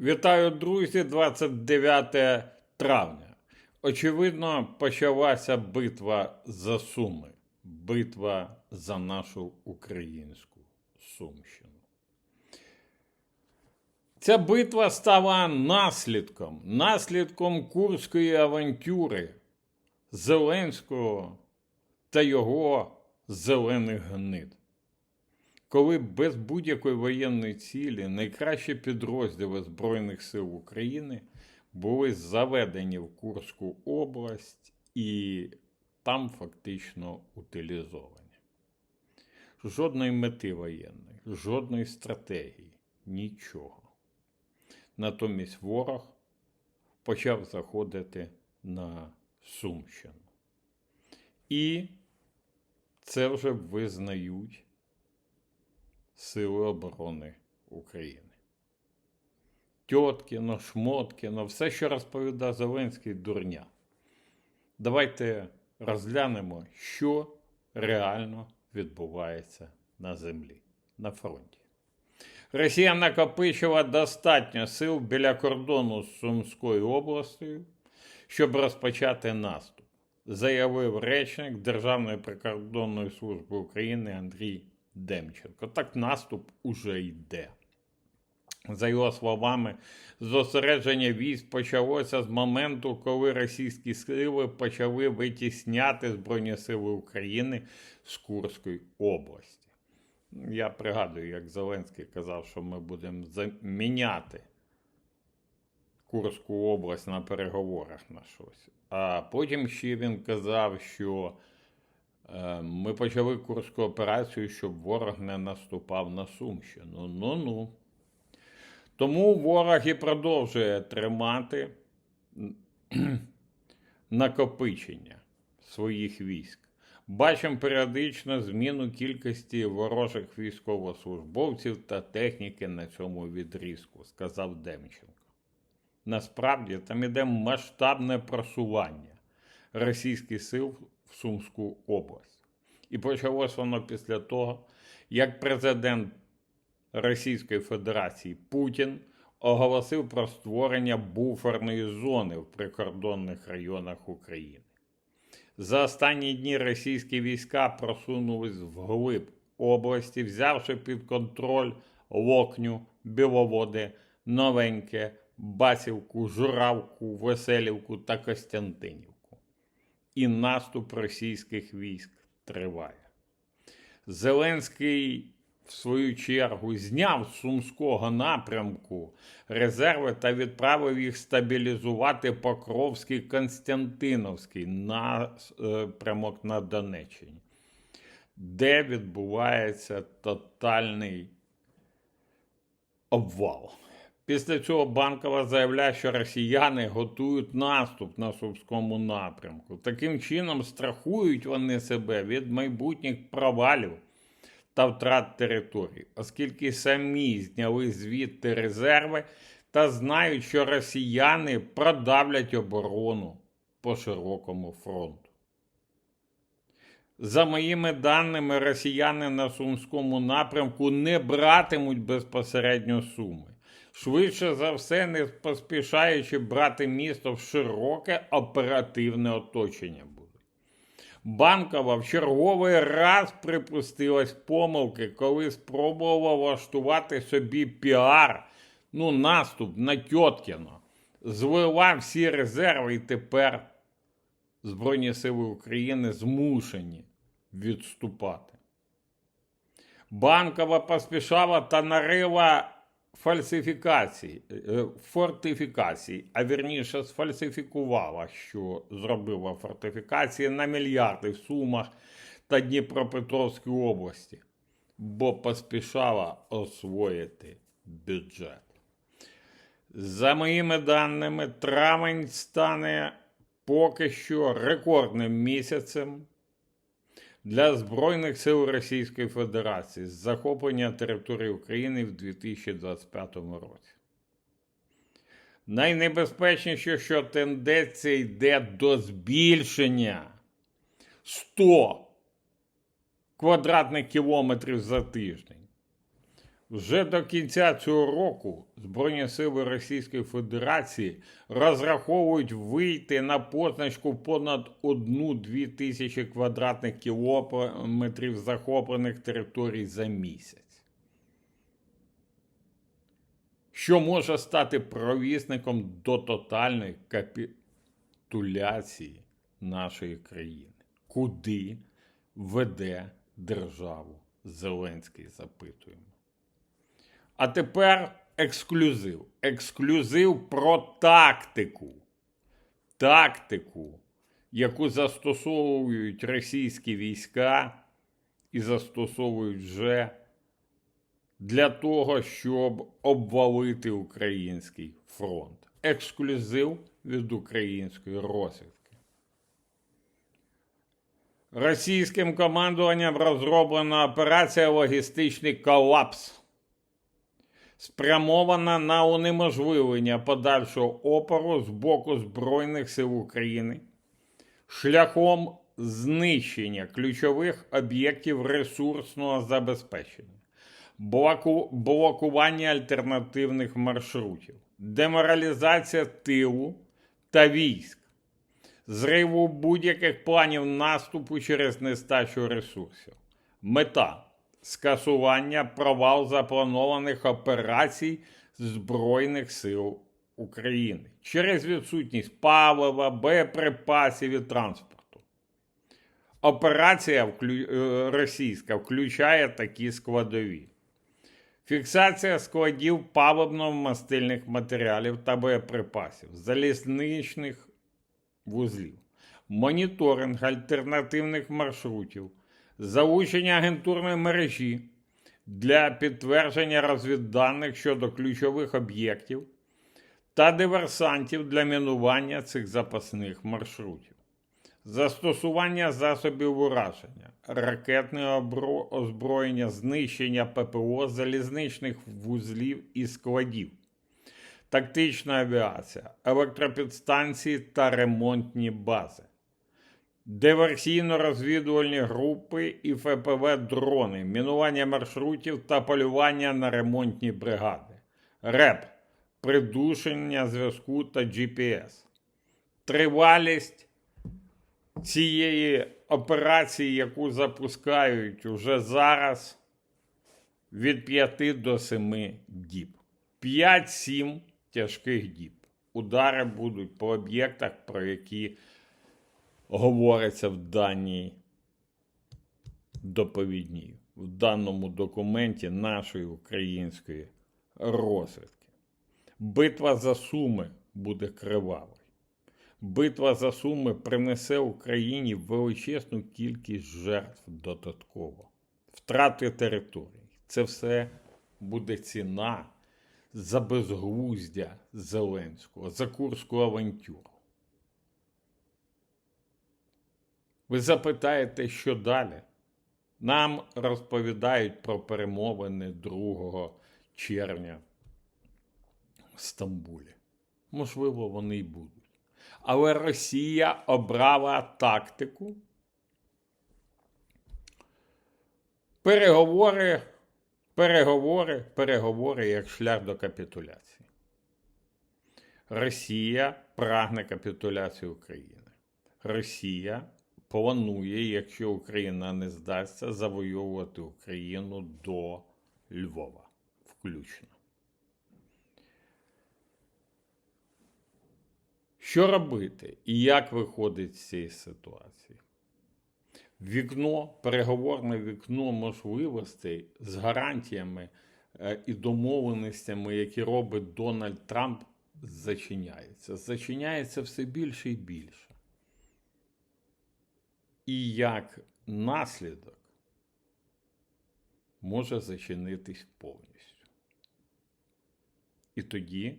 Вітаю, друзі, 29 травня. Очевидно, почалася битва за Суми, битва за нашу українську Сумщину. Ця битва стала наслідком, наслідком курської авантюри Зеленського та його зелених гнид коли без будь-якої воєнної цілі найкращі підрозділи Збройних сил України були заведені в Курську область і там фактично утилізовані. Жодної мети воєнної, жодної стратегії, нічого. Натомість ворог почав заходити на Сумщину. І це вже визнають Сили оборони України. Тьоткіно, Шмоткіно, все, що розповідає Зеленський, дурня. Давайте розглянемо, що реально відбувається на землі, на фронті. Росія накопичила достатньо сил біля кордону з Сумською областю, щоб розпочати наступ, заявив речник Державної прикордонної служби України Андрій Демченко. Так наступ уже йде. За його словами, зосередження військ почалося з моменту, коли російські сили почали витісняти Збройні Сили України з Курської області. Я пригадую, як Зеленський казав, що ми будемо заміняти Курську область на переговорах на щось. А потім ще він казав, що ми почали Курську операцію, щоб ворог не наступав на Сумщину. Ну-ну. Тому ворог і продовжує тримати накопичення своїх військ. Бачимо періодично зміну кількості ворожих військовослужбовців та техніки на цьому відрізку, сказав Демченко. Насправді там іде масштабне просування російських сил в Сумську область. І почалось воно після того, як президент Російської Федерації Путін оголосив про створення буферної зони в прикордонних районах України. За останні дні російські війська просунулись вглиб області, взявши під контроль Локню, Біловоди, Новеньке, Басівку, Журавку, Веселівку та Костянтинівку і наступ російських військ триває. Зеленський, в свою чергу, зняв з Сумського напрямку резерви та відправив їх стабілізувати Покровський Константиновський напрямок е, на Донеччині, де відбувається тотальний обвал. Після цього Банкова заявляє, що росіяни готують наступ на Сумському напрямку. Таким чином страхують вони себе від майбутніх провалів та втрат території, оскільки самі зняли звідти резерви та знають, що росіяни продавлять оборону по широкому фронту. За моїми даними, росіяни на Сумському напрямку не братимуть безпосередньо суми швидше за все, не поспішаючи брати місто в широке оперативне оточення. Банкова в черговий раз припустилась помилки, коли спробувала влаштувати собі піар, ну, наступ на Тьоткіно, звела всі резерви і тепер Збройні Сили України змушені відступати. Банкова поспішала та нарила фальсифікації, е, фортифікації, а вірніше сфальсифікувала, що зробила фортифікації на мільярди в Сумах та Дніпропетровській області, бо поспішала освоїти бюджет. За моїми даними, травень стане поки що рекордним місяцем для Збройних сил Російської Федерації з захоплення території України в 2025 році. Найнебезпечніше, що тенденція йде до збільшення 100 квадратних кілометрів за тиждень. Вже до кінця цього року Збройні сили Російської Федерації розраховують вийти на позначку понад 1-2 тисячі квадратних кілометрів захоплених територій за місяць, що може стати провісником до тотальної капітуляції нашої країни. Куди веде державу Зеленський, запитуємо. А тепер ексклюзив. Ексклюзив про тактику. Тактику, яку застосовують російські війська і застосовують вже для того, щоб обвалити український фронт. Ексклюзив від української розвідки. Російським командуванням розроблена операція Логістичний колапс спрямована на унеможливлення подальшого опору з боку Збройних сил України шляхом знищення ключових об'єктів ресурсного забезпечення, блоку... блокування альтернативних маршрутів, деморалізація тилу та військ, зриву будь-яких планів наступу через нестачу ресурсів. Мета скасування провал запланованих операцій Збройних сил України через відсутність палива, боєприпасів і транспорту. Операція е, російська включає такі складові. Фіксація складів паливно-мастильних матеріалів та боєприпасів, залізничних вузлів, моніторинг альтернативних маршрутів залучення агентурної мережі для підтвердження розвідданих щодо ключових об'єктів та диверсантів для мінування цих запасних маршрутів, застосування засобів ураження, ракетне озброєння, знищення ППО, залізничних вузлів і складів. Тактична авіація, електропідстанції та ремонтні бази диверсійно-розвідувальні групи і ФПВ дрони, мінування маршрутів та полювання на ремонтні бригади, РЕП, придушення зв'язку та GPS. Тривалість цієї операції, яку запускають уже зараз, від 5 до 7 діб. 5-7 тяжких діб. Удари будуть по об'єктах, про які говориться в даній доповідній, в даному документі нашої української розвідки. Битва за Суми буде кривавою. Битва за Суми принесе Україні величезну кількість жертв додатково, втрати територій. Це все буде ціна за безглуздя Зеленського, за Курську авантюру. Ви запитаєте, що далі? Нам розповідають про перемовини 2 червня в Стамбулі. Можливо, вони й будуть. Але Росія обрала тактику. Переговори, переговори, переговори як шлях до капітуляції. Росія прагне капітуляції України. Росія планує, якщо Україна не здасться, завоювати Україну до Львова включно. Що робити і як виходить з цієї ситуації? Вікно, переговорне вікно можливостей з гарантіями е, і домовленостями, які робить Дональд Трамп, зачиняється. Зачиняється все більше і більше. І як наслідок може зачинитись повністю. І тоді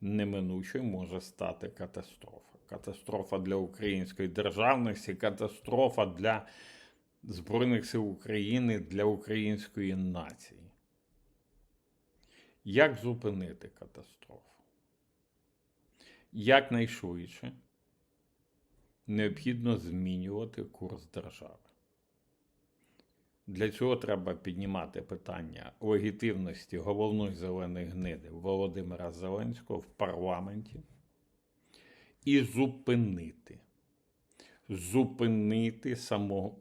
неминуче може стати катастрофа. Катастрофа для української державності, катастрофа для Збройних сил України, для української нації. Як зупинити катастрофу? Якнайшвидше необхідно змінювати курс держави. Для цього треба піднімати питання легітимності головної зеленої гниди Володимира Зеленського в парламенті і зупинити. Зупинити само,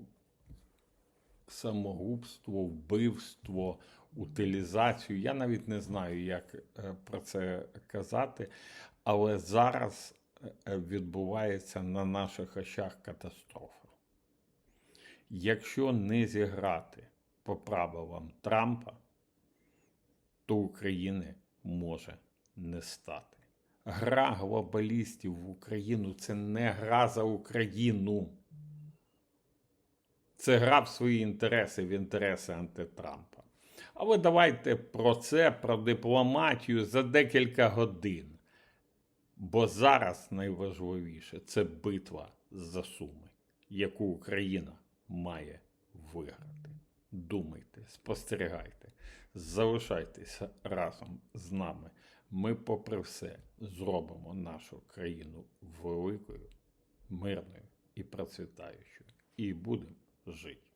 самогубство, вбивство, утилізацію. Я навіть не знаю, як е, про це казати, але зараз відбувається на наших очах катастрофа. Якщо не зіграти по правилам Трампа, то України може не стати. Гра глобалістів в Україну це не гра за Україну. Це гра в свої інтереси, в інтереси антитрампа. Але давайте про це, про дипломатію за декілька годин. Бо зараз найважливіше це битва за суми, яку Україна має виграти. Думайте, спостерігайте, залишайтеся разом з нами. Ми, попри все, зробимо нашу країну великою, мирною і процвітаючою. І будемо жити.